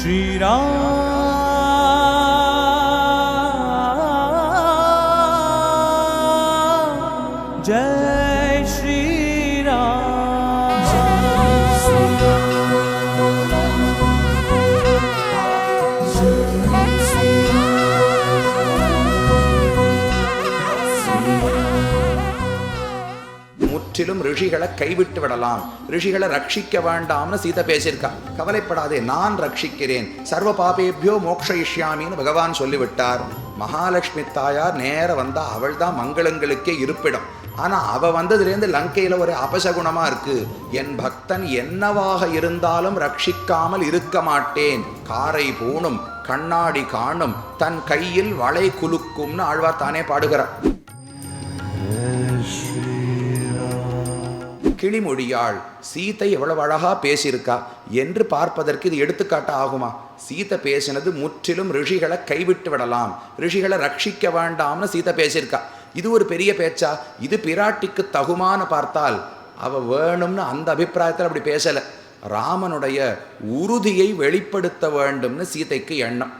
श्रीराम। जय முற்றிலும் ரிஷிகளை கைவிட்டு விடலாம். ரிஷிகளை ரட்சிக்க வேண்டாம்னு சீதை பேசியிருக்கா. கவலைப்படாதே நான் ரட்சிக்கிறேன். சர்வ பாபேபியோ மோக்ஷயிஷ்யாமின்னு பகவான் சொல்லிவிட்டார். மகாலட்சுமி தாயார் நேர வந்தா அவள் தான் மங்களங்களுக்கே இருப்பிடம். ஆனா அவ வந்ததுலேருந்து லங்கையில ஒரு அபசகுணமா இருக்கு. என் பக்தன் என்னவாக இருந்தாலும் ரட்சிக்காமல் இருக்க மாட்டேன். காரை பூணும் கண்ணாடி காணும் தன் கையில் வளை குலுக்கும்னு ஆழ்வார் தானே பாடுகிறார். கிளிமொழியாள் சீதை எவ்வளவு அழகா பேசியிருக்கா என்று பார்ப்பதற்கு இது எடுத்துக்காட்டு ஆகுமா? சீதை பேசினது முற்றிலும் ரிஷிகளை கைவிட்டு விடலாம். ரிஷிகளை ரட்சிக்க வேண்டாம்னு சீதை பேசியிருக்கா. இது ஒரு பெரிய பேச்சா? இது பிராட்டிக்கு தகுமான பார்த்தால் அவ வேணும்னு அந்த அபிப்பிராயத்தில் அப்படி பேசலை. ராமனுடைய உறுதியை வெளிப்படுத்த வேண்டும்னு சீதைக்கு எண்ணம்.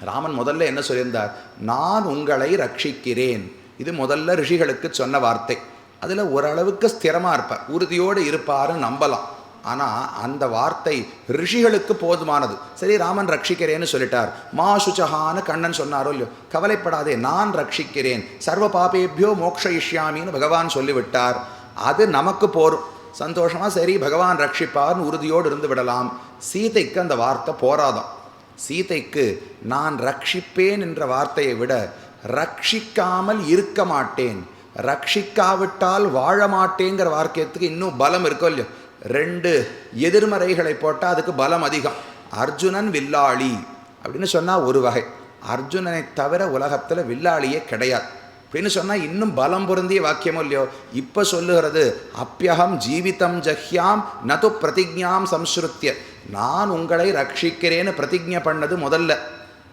ராமன் முதல்ல என்ன சொல்லியிருந்தார்? நான் உங்களை ரட்சிக்கிறேன். இது முதல்ல ரிஷிகளுக்கு சொன்ன வார்த்தை. அதில் ஓரளவுக்கு ஸ்திரமாக இருப்பார். உறுதியோடு இருப்பாருன்னு நம்பலாம். ஆனால் அந்த வார்த்தை ரிஷிகளுக்கு போதுமானது. சரி ராமன் ரட்சிக்கிறேன்னு சொல்லிட்டார். மா சுச்சகான்னு கண்ணன் சொன்னாரோ இல்லையோ? கவலைப்படாதே நான் ரட்சிக்கிறேன். சர்வ பாபேபியோ மோக்ஷயிஷ்யாமின்னு பகவான் சொல்லிவிட்டார். அது நமக்கு போரும். சந்தோஷமா சரி பகவான் ரட்சிப்பார்னு உறுதியோடு இருந்து விடலாம். சீதைக்கு அந்த வார்த்தை போராதான் சீதைக்கு நான் ரட்சிப்பேன் என்ற வார்த்தையை விட ரட்சிக்காமல் இருக்க மாட்டேன். ரட்சிக்காவிட்டால் வாழ மாட்டேங்கிற வாக்கியத்துக்கு இன்னும் பலம் இருக்கோ இல்லையோ? ரெண்டு எதிர்மறைகளை போட்டால் அதுக்கு பலம் அதிகம். அர்ஜுனன் வில்லாளி அப்படின்னு சொன்னால் ஒரு வகை. அர்ஜுனனை தவிர உலகத்தில் வில்லாளியே கிடையாது. அப்படின்னு சொன்னால் இன்னும் பலம் பொருந்திய வாக்கியமோ இல்லையோ? இப்போ சொல்லுகிறது அப்பியகம் ஜீவிதம் ஜஹ்யாம் நது பிரதிஜாம் சம்ஸ்ருத்திய நான் உங்களை ரட்சிக்கிறேன்னு பிரதிஜை பண்ணது முதல்ல.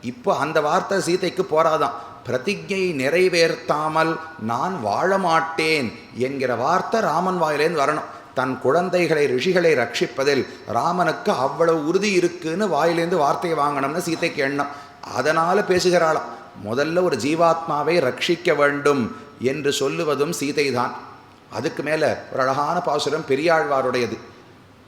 இப்போ அந்த வார்த்தை சீதைக்கு போராதான் பிரதிஜை நிறைவேற்றாமல் நான் வாழ மாட்டேன் என்கிற வார்த்தை ராமன் வாயிலேருந்து வரணும். தன் குழந்தைகளை ரிஷிகளை ரட்சிப்பதில் ராமனுக்கு அவ்வளவு உறுதி இருக்குன்னு வாயிலேருந்து வார்த்தையை வாங்கணும்னு சீதைக்கு எண்ணம். அதனால் பேசுகிறாளாம் முதல்ல ஒரு ஜீவாத்மாவை ரட்சிக்க வேண்டும் என்று சொல்லுவதும் சீதை தான் அதுக்கு மேலே ஒரு அழகான பாசுரம் பெரியாழ்வாருடையது.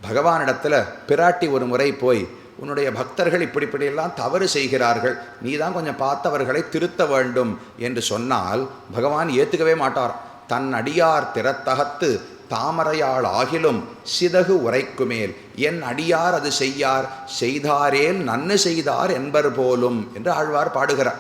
பகவானிடத்தில் பிராட்டி ஒரு முறை போய் உன்னுடைய பக்தர்கள் இப்படி இப்படியெல்லாம் தவறு செய்கிறார்கள். நீ தான் கொஞ்சம் பார்த்தவர்களை திருத்த வேண்டும் என்று சொன்னால் பகவான் ஏற்றுக்கவே மாட்டார். தன் அடியார் திறத்தகத்து தாமரையாள் ஆகிலும் சிதகு உரைக்குமேல் என் அடியார் அது செய்யார் செய்தாரேல் நன்னு செய்தார் என்பர் போலும் என்று ஆழ்வார் பாடுகிறார்.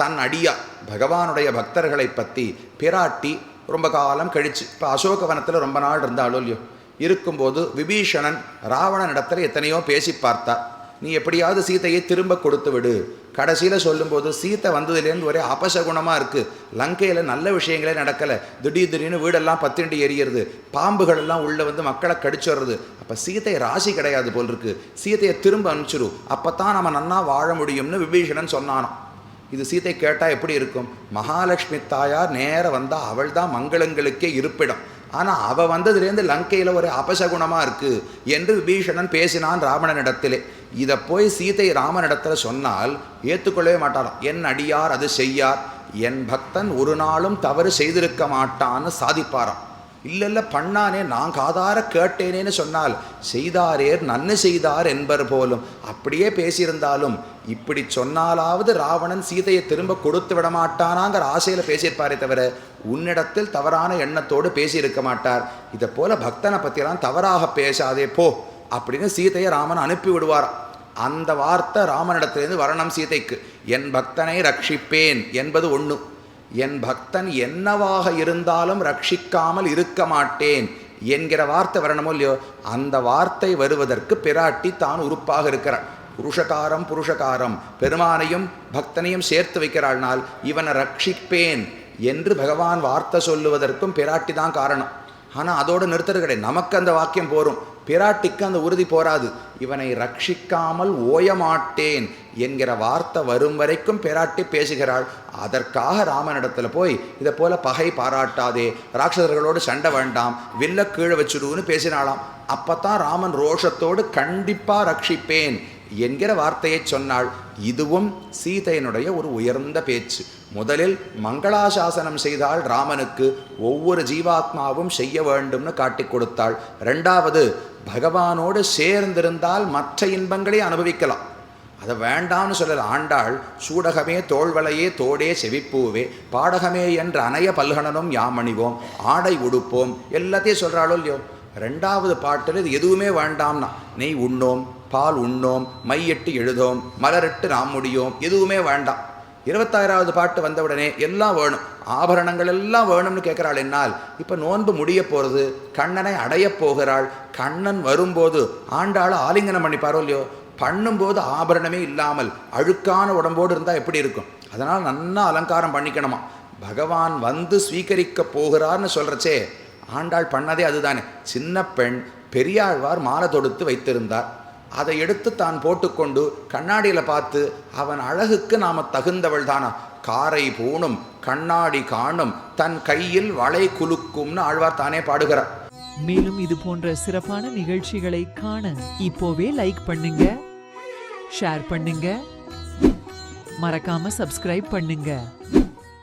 தன் அடியார் பகவானுடைய பக்தர்களை பற்றி பிராட்டி ரொம்ப காலம் கழிச்சு இப்போ அசோகவனத்தில் ரொம்ப நாள் இருந்தாலும் இல்லையோ இருக்கும்போது விபீஷணன் ராவணனிடத்தில் எத்தனையோ பேசி பார்த்தார். நீ எப்படியாவது சீதையை திரும்ப கொடுத்து விடு. கடைசியில் சொல்லும்போது சீத்தை வந்ததுலேருந்து ஒரே அபசகுணமாக இருக்குது லங்கையில் நல்ல விஷயங்களே நடக்கலை. திடீர் திடீர்னு வீடெல்லாம் பத்திரண்டு எரியிறது. பாம்புகள் எல்லாம் உள்ளே வந்து மக்களை கடிச்சிடுறது. அப்போ சீதை ராசி கிடையாது போல் இருக்கு. சீதையை திரும்ப அனுப்பிச்சிரு அப்போ தான் நம்ம நன்னா வாழ முடியும்னு விபீஷணன் சொன்னானாம். இது சீதை கேட்டால் எப்படி இருக்கும்? மகாலட்சுமி தாயார் நேர வந்தால் அவள் தான் மங்களங்களுக்கே இருப்பிடம். ஆனால் அவள் வந்ததுலேருந்து லங்கையில் ஒரு அபசகுணமாக இருக்குது என்று விபீஷணன் பேசினான் ராவணனிடத்திலே. இதை போய் சீதை ராமனிடத்தில் சொன்னால் ஏற்றுக்கொள்ளவே மாட்டாராம். என் அடியார் அது செய்யார். என் பக்தன் ஒரு நாளும் தவறு செய்திருக்க மாட்டான்னு சாதிப்பாராம். இல்லை இல்லை பண்ணானே நான் காதார கேட்டேனேன்னு சொன்னால் செய்தாரேர் நன்னு செய்தார் என்பர் போலும். அப்படியே பேசியிருந்தாலும் இப்படி சொன்னாலாவது ராவணன் சீதையை திரும்ப கொடுத்து விட மாட்டானாங்கிற ஆசையில் பேசியிருப்பாரே தவிர உன்னிடத்தில் தவறான எண்ணத்தோடு பேசியிருக்க மாட்டார். இதை போல பக்தனை பற்றிலாம் தவறாக பேசாதே போ. அப்படின்னு சீதையை ராமன் அனுப்பி விடுவாராம் அந்த வார்த்தை ராமனிடத்திலிருந்து வரணும் சீதைக்கு. என் பக்தனை ரட்சிப்பேன் என்பது ஒன்று என் பக்தன் என்னவாக இருந்தாலும் ரட்சிக்காமல் இருக்க மாட்டேன் என்கிற வார்த்தை வரணுமோ இல்லையோ அந்த வார்த்தை வருவதற்கு பிராட்டி தான் உறுப்பாக இருக்கிறாள். புருஷகாரம் புருஷகாரம். பெருமானையும் பக்தனையும் சேர்த்து வைக்கிறாள்னால் இவனை ரட்சிப்பேன் என்று பகவான் வார்த்தை சொல்லுவதற்கும் பிராட்டி தான் காரணம். ஆனால் அதோடு நிறுத்தது கிடையாது. நமக்கு அந்த வாக்கியம் போரும். பிராட்டிக்கு அந்த உறுதி போராது. இவனை ரட்சிக்காமல் ஓயமாட்டேன் என்கிற வார்த்தை வரும் வரைக்கும் பிராட்டி பேசுகிறாள். அதற்காக ராமனிடத்தில் போய் இதை போல பகை பாராட்டாதே ராட்சசர்களோடு சண்டை வேண்டாம் வில்ல கீழே வச்சுடுன்னு பேசினாளாம். தான் ராமன் ரோஷத்தோடு கண்டிப்பாக ரட்சிப்பேன். என்கிற வார்த்தையை சொன்னாள். இதுவும் சீதையினுடைய ஒரு உயர்ந்த பேச்சு. முதலில் மங்களாசாசனம் செய்தால் ராமனுக்கு. ஒவ்வொரு ஜீவாத்மாவும் செய்ய வேண்டும்னு காட்டிக் கொடுத்தாள். ரெண்டாவது பகவானோடு சேர்ந்திருந்தால் மற்ற இன்பங்களை அனுபவிக்கலாம். அதை வேண்டாம்னு சொல்லல. ஆண்டாள் சூடகமே தோல்வலையே தோடே செவிப்பூவே. பாடகமே என்ற அணைய பல்கணனும் யாமணிவோம். ஆடை உடுப்போம். எல்லாத்தையும் சொல்கிறாளோ இல்லையோ? ரெண்டாவது பாட்டில் இது எதுவுமே வேண்டாம்னா. நெய் உண்ணோம். பால் உண்ணோம் மையிட்டு எழுதோம் மலரிட்டு நாம் முடியோம் எதுவுமே வேண்டாம். இருபத்தாயிராவது பாட்டு வந்தவுடனே எல்லாம் வேணும். ஆபரணங்கள் எல்லாம் வேணும்னு கேட்குறாள் என்னால். இப்போ நோன்பு முடிய போகிறது கண்ணனை அடையப் போகிறாள். கண்ணன் வரும்போது ஆண்டாள் ஆலிங்கனம் பண்ணிப்பாரோ இல்லையோ? பண்ணும்போது ஆபரணமே இல்லாமல் அழுக்கான உடம்போடு இருந்தால் எப்படி இருக்கும்? அதனால் நல்லா அலங்காரம் பண்ணிக்கணுமா? பகவான் வந்து ஸ்வீகரிக்க போகிறார்னு சொல்கிறச்சே ஆண்டாள் பண்ணதே அதுதானே. சின்ன பெண் பெரியாழ்வார் மாலை தொடுத்து வைத்திருந்தார். அதை எடுத்து தான் போட்டுக்கொண்டு கண்ணாடியில் பார்த்து அவன் அழகுக்கு நாம் தகுந்தவள் தானா? காரை பூணும் கண்ணாடி காணும் தன் கையில் வளை குலுக்கும்னு ஆழ்வார் தானே பாடுகிறார். மேலும் இது போன்ற சிறப்பான நிகழ்ச்சிகளை காண இப்போவே லைக் பண்ணுங்க ஷேர் பண்ணுங்க மறக்காம சப்ஸ்கிரைப் பண்ணுங்க.